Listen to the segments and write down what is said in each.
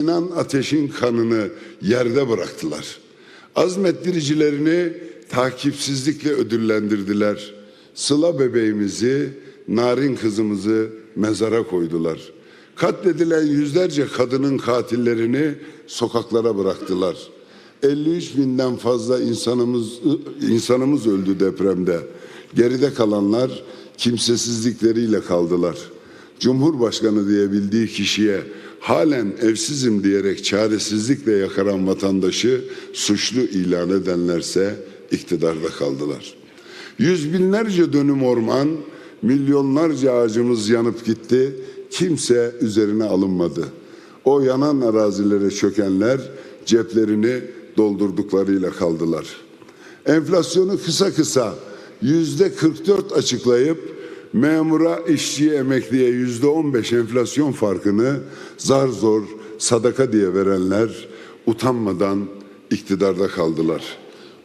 Sinan Ateş'in kanını yerde bıraktılar. Azmettiricilerini takipsizlikle ödüllendirdiler. Sıla bebeğimizi, narin kızımızı mezara koydular. Katledilen yüzlerce kadının katillerini sokaklara bıraktılar. 53 binden fazla insanımız insanımız öldü depremde. Geride kalanlar kimsesizlikleriyle kaldılar. Cumhurbaşkanı diye bildiği kişiye halen evsizim diyerek çaresizlikle yakaran vatandaşı suçlu ilan edenlerse iktidarda kaldılar. Yüz binlerce dönüm orman, milyonlarca ağacımız yanıp gitti. Kimse üzerine alınmadı. O yanan arazilere çökenler ceplerini doldurduklarıyla kaldılar. Enflasyonu kısa kısa yüzde 44 açıklayıp memura, işçiye, emekliye yüzde 15 enflasyon farkını zar zor sadaka diye verenler utanmadan iktidarda kaldılar.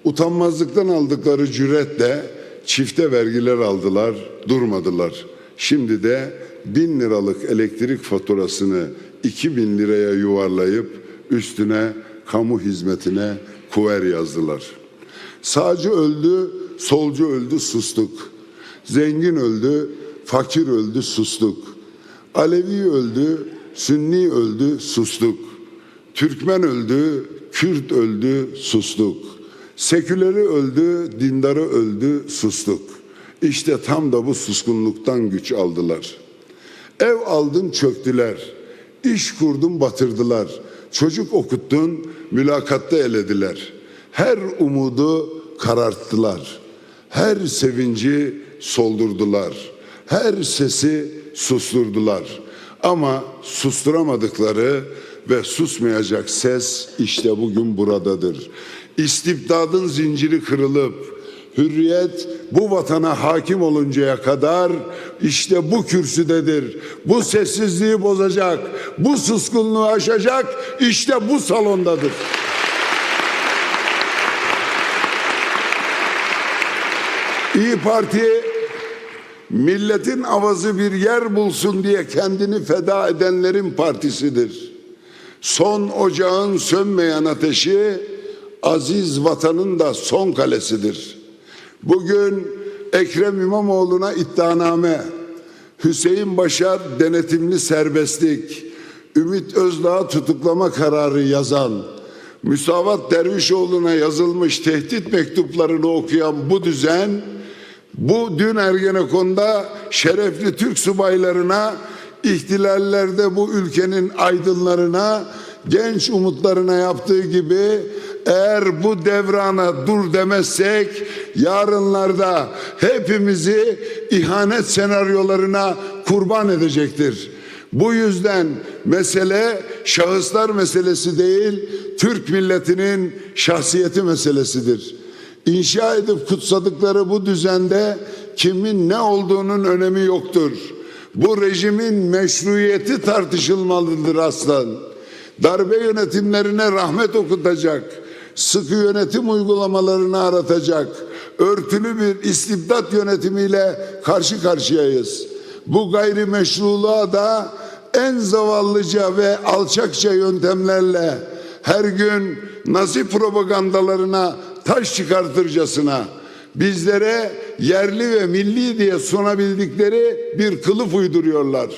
Utanmazlıktan aldıkları cüretle çifte vergiler aldılar, durmadılar. Şimdi de bin liralık elektrik faturasını 2000 liraya yuvarlayıp üstüne kamu hizmetine kuver yazdılar. Sağcı öldü, solcu öldü, sustuk. Zengin öldü, fakir öldü, sustuk. Alevi öldü, Sünni öldü, sustuk. Türkmen öldü, Kürt öldü, sustuk. Seküleri öldü, dindarı öldü, sustuk. İşte tam da bu suskunluktan güç aldılar. Ev aldım çöktüler. İş kurdum batırdılar. Çocuk okuttun mülakatta elediler. Her umudu kararttılar. Her sevinci soldurdular. Her sesi susturdular. Ama susturamadıkları ve susmayacak ses işte bugün buradadır. İstibdadın zinciri kırılıp hürriyet bu vatana hakim oluncaya kadar işte bu kürsüdedir. Bu sessizliği bozacak, bu suskunluğu aşacak işte bu salondadır. İyi Parti milletin avazı bir yer bulsun diye kendini feda edenlerin partisidir. Son ocağın sönmeyen ateşi aziz vatanın da son kalesidir. Bugün Ekrem İmamoğlu'na iddianame, Hüseyin Başar denetimli serbestlik, Ümit Özdağ tutuklama kararı yazan, Müsavat Dervişoğlu'na yazılmış tehdit mektuplarını okuyan bu düzen, bu dün Ergenekon'da şerefli Türk subaylarına, ihtilallerde bu ülkenin aydınlarına, genç umutlarına yaptığı gibi eğer bu devrana dur demezsek yarınlarda hepimizi ihanet senaryolarına kurban edecektir. Bu yüzden mesele şahıslar meselesi değil, Türk milletinin şahsiyeti meselesidir. İnşa edip kutsadıkları bu düzende kimin ne olduğunun önemi yoktur. Bu rejimin meşruiyeti tartışılmalıdır aslan. Darbe yönetimlerine rahmet okutacak, sıkı yönetim uygulamalarını aratacak, örtülü bir istibdat yönetimiyle karşı karşıyayız. Bu gayrimeşruluğa da en zavallıca ve alçakça yöntemlerle her gün Nazi propagandalarına taş çıkartırcasına bizlere yerli ve milli diye sunabildikleri bir kılıf uyduruyorlar.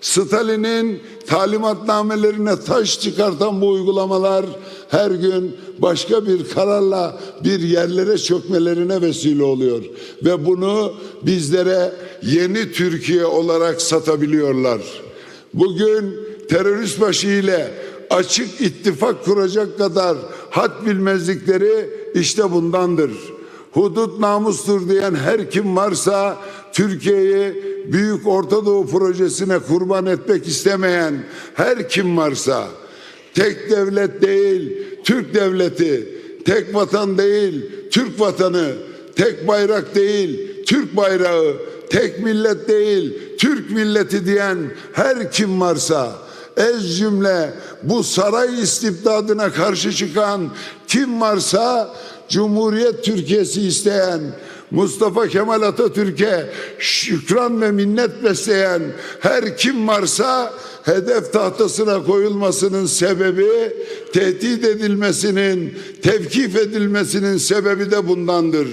Stalin'in talimatnamelerine taş çıkartan bu uygulamalar her gün başka bir kararla bir yerlere çökmelerine vesile oluyor ve bunu bizlere yeni Türkiye olarak satabiliyorlar. Bugün terörist başı ile açık ittifak kuracak kadar hat bilmezlikleri işte bundandır. Hudut namustur diyen her kim varsa Türkiye'yi Büyük Orta Doğu projesine kurban etmek istemeyen her kim varsa tek devlet değil Türk devleti, tek vatan değil Türk vatanı, tek bayrak değil Türk bayrağı, tek millet değil Türk milleti diyen her kim varsa ez cümle bu saray istibdadına karşı çıkan kim varsa Cumhuriyet Türkiye'si isteyen, Mustafa Kemal Atatürk'e şükran ve minnet besleyen her kim varsa hedef tahtasına koyulmasının sebebi tehdit edilmesinin, tevkif edilmesinin sebebi de bundandır.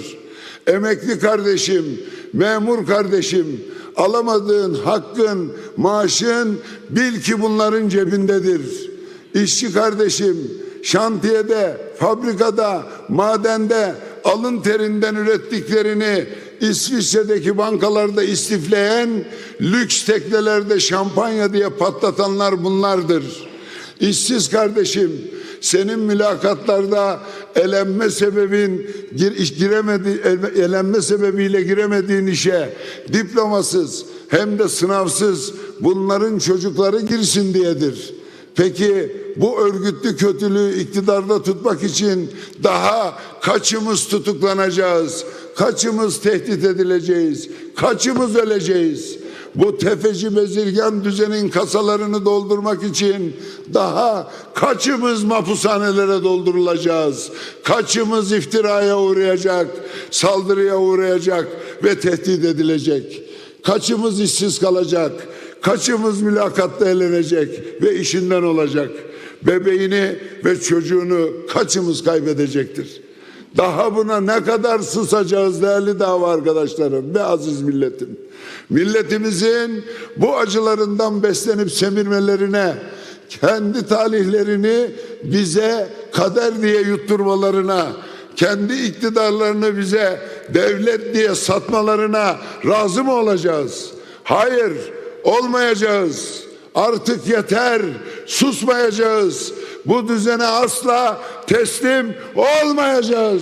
Emekli kardeşim, memur kardeşim, alamadığın hakkın, maaşın bil ki bunların cebindedir. İşçi kardeşim, şantiyede, fabrikada, madende alın terinden ürettiklerini İsviçre'deki bankalarda istifleyen, lüks teknelerde şampanya diye patlatanlar bunlardır. İşsiz kardeşim, senin mülakatlarda elenme sebebin gir, giremedi elenme sebebiyle giremediğin işe diplomasız hem de sınavsız bunların çocukları girsin diyedir. Peki bu örgütlü kötülüğü iktidarda tutmak için daha kaçımız tutuklanacağız? Kaçımız tehdit edileceğiz? Kaçımız öleceğiz? Bu tefeci bezirgan düzenin kasalarını doldurmak için daha kaçımız mahpushanelere doldurulacağız? Kaçımız iftiraya uğrayacak, saldırıya uğrayacak ve tehdit edilecek? Kaçımız işsiz kalacak? Kaçımız mülakatta elenecek ve işinden olacak? Bebeğini ve çocuğunu kaçımız kaybedecektir? Daha buna ne kadar susacağız değerli dava arkadaşlarım ve aziz milletim. Milletimizin bu acılarından beslenip semirmelerine, kendi talihlerini bize kader diye yutturmalarına, kendi iktidarlarını bize devlet diye satmalarına razı mı olacağız? Hayır, olmayacağız. Artık yeter, susmayacağız. Bu düzene asla teslim olmayacağız.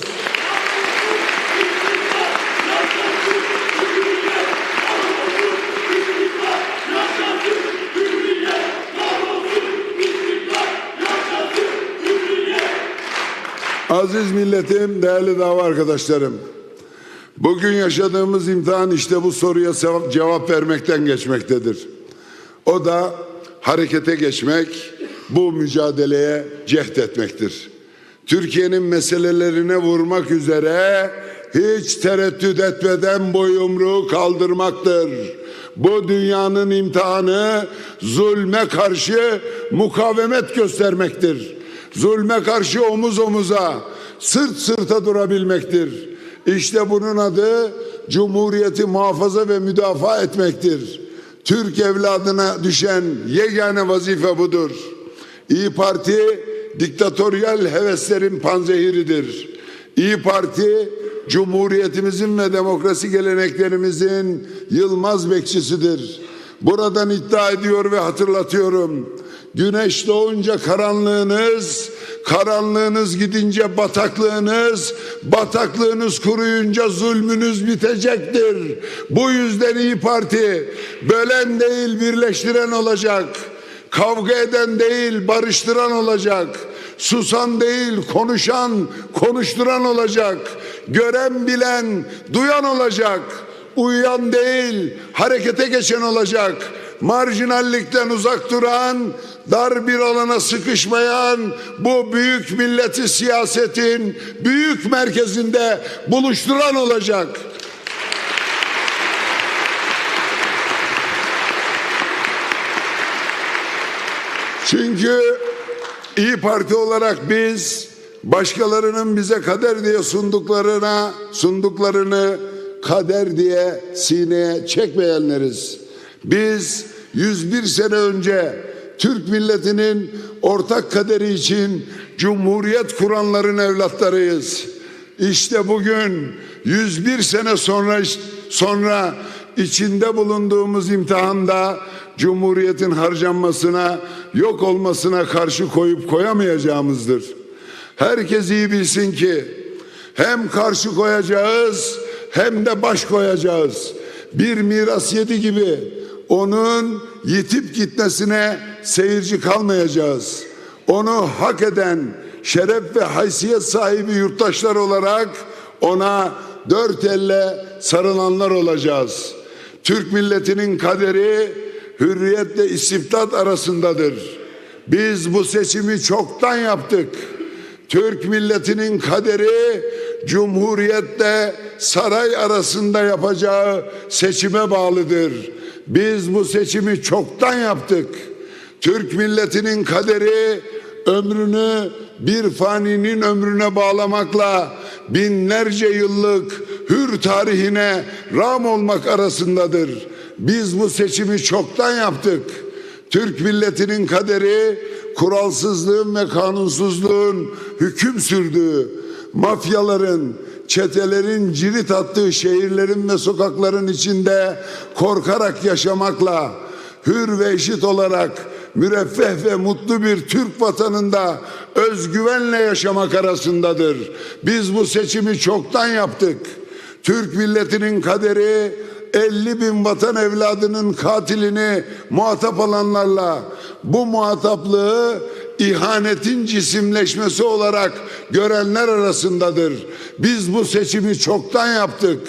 Aziz milletim, değerli dava arkadaşlarım. Bugün yaşadığımız imtihan işte bu soruya cevap- vermekten geçmektedir. O da harekete geçmek, bu mücadeleye cehd etmektir. Türkiye'nin meselelerine vurmak üzere hiç tereddüt etmeden bu yumruğu kaldırmaktır. Bu dünyanın imtihanı zulme karşı mukavemet göstermektir. Zulme karşı omuz omuza, sırt sırta durabilmektir. İşte bunun adı Cumhuriyeti muhafaza ve müdafaa etmektir. Türk evladına düşen yegane vazife budur. İyi Parti diktatöryal heveslerin panzehiridir. İyi Parti Cumhuriyetimizin ve demokrasi geleneklerimizin yılmaz bekçisidir. Buradan iddia ediyor ve hatırlatıyorum. Güneş doğunca karanlığınız, karanlığınız gidince bataklığınız, bataklığınız kuruyunca zulmünüz bitecektir. Bu yüzden İyi Parti bölen değil birleştiren olacak. Kavga eden değil barıştıran olacak. Susan değil konuşan, konuşturan olacak. Gören bilen, duyan olacak. Uyuyan değil, harekete geçen olacak. Marjinallikten uzak duran, dar bir alana sıkışmayan bu büyük milleti siyasetin büyük merkezinde buluşturan olacak. Çünkü İyi Parti olarak biz başkalarının bize kader diye sunduklarına sunduklarını kader diye sineye çekmeyenleriz. Biz 101 sene önce Türk milletinin ortak kaderi için cumhuriyet kuranların evlatlarıyız. İşte bugün 101 sene sonra sonra içinde bulunduğumuz imtihanda Cumhuriyetin harcanmasına, yok olmasına karşı koyup koyamayacağımızdır. Herkes iyi bilsin ki hem karşı koyacağız hem de baş koyacağız. Bir miras yedi gibi onun yitip gitmesine seyirci kalmayacağız. Onu hak eden şeref ve haysiyet sahibi yurttaşlar olarak ona dört elle sarılanlar olacağız. Türk milletinin kaderi hürriyetle istibdat arasındadır. Biz bu seçimi çoktan yaptık. Türk milletinin kaderi Cumhuriyetle saray arasında yapacağı seçime bağlıdır. Biz bu seçimi çoktan yaptık. Türk milletinin kaderi ömrünü bir faninin ömrüne bağlamakla binlerce yıllık hür tarihine ram olmak arasındadır. Biz bu seçimi çoktan yaptık. Türk milletinin kaderi kuralsızlığın ve kanunsuzluğun hüküm sürdüğü, mafyaların, çetelerin cirit attığı şehirlerin ve sokakların içinde korkarak yaşamakla, hür ve eşit olarak müreffeh ve mutlu bir Türk vatanında özgüvenle yaşamak arasındadır. Biz bu seçimi çoktan yaptık. Türk milletinin kaderi 50 bin vatan evladının katilini muhatap alanlarla bu muhataplığı ihanetin cisimleşmesi olarak görenler arasındadır. Biz bu seçimi çoktan yaptık.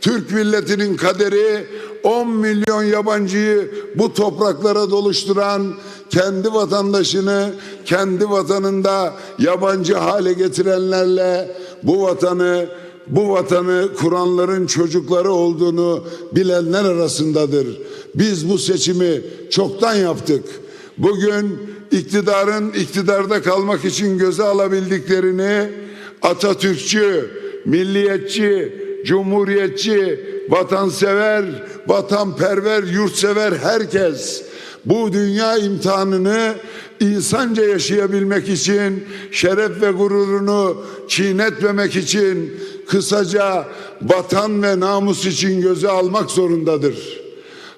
Türk milletinin kaderi 10 milyon yabancıyı bu topraklara doluşturan kendi vatandaşını kendi vatanında yabancı hale getirenlerle bu vatanı bu vatanı kuranların çocukları olduğunu bilenler arasındadır. Biz bu seçimi çoktan yaptık. Bugün iktidarın iktidarda kalmak için göze alabildiklerini Atatürkçü, milliyetçi, cumhuriyetçi, vatansever, vatanperver, yurtsever herkes bu dünya imtihanını insanca yaşayabilmek için, şeref ve gururunu çiğnetmemek için, kısaca vatan ve namus için göze almak zorundadır.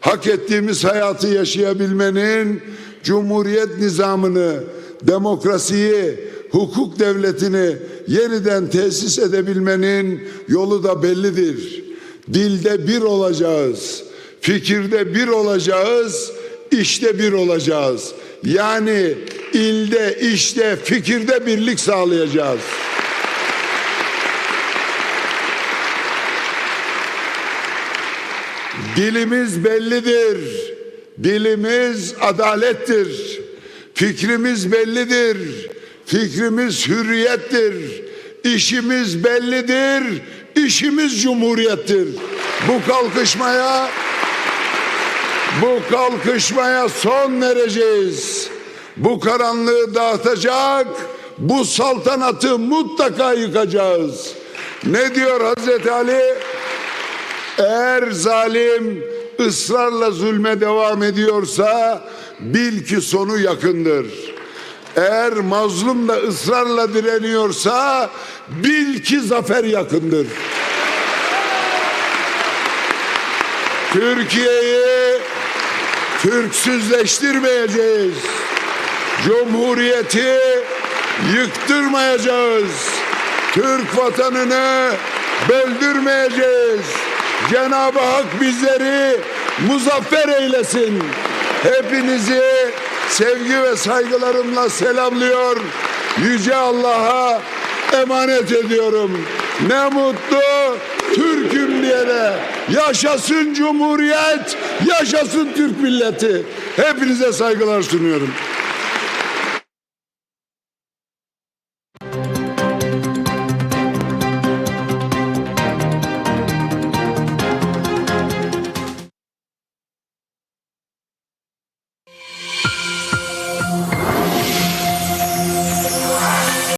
Hak ettiğimiz hayatı yaşayabilmenin cumhuriyet nizamını, demokrasiyi, hukuk devletini yeniden tesis edebilmenin yolu da bellidir. Dilde bir olacağız, fikirde bir olacağız, işte bir olacağız. Yani ilde, işte, fikirde birlik sağlayacağız. Dilimiz bellidir. Dilimiz adalettir. Fikrimiz bellidir. Fikrimiz hürriyettir. İşimiz bellidir. İşimiz cumhuriyettir. Bu kalkışmaya bu kalkışmaya son vereceğiz. Bu karanlığı dağıtacak, bu saltanatı mutlaka yıkacağız. Ne diyor Hazreti Ali? Eğer zalim ısrarla zulme devam ediyorsa bil ki sonu yakındır. Eğer mazlum da ısrarla direniyorsa bil ki zafer yakındır. Türkiye'yi Türksüzleştirmeyeceğiz. Cumhuriyeti yıktırmayacağız. Türk vatanını böldürmeyeceğiz. Cenab-ı Hak bizleri muzaffer eylesin. Hepinizi sevgi ve saygılarımla selamlıyor. Yüce Allah'a emanet ediyorum. Ne mutlu Türk'üm diyene. Yaşasın Cumhuriyet, yaşasın Türk milleti. Hepinize saygılar sunuyorum.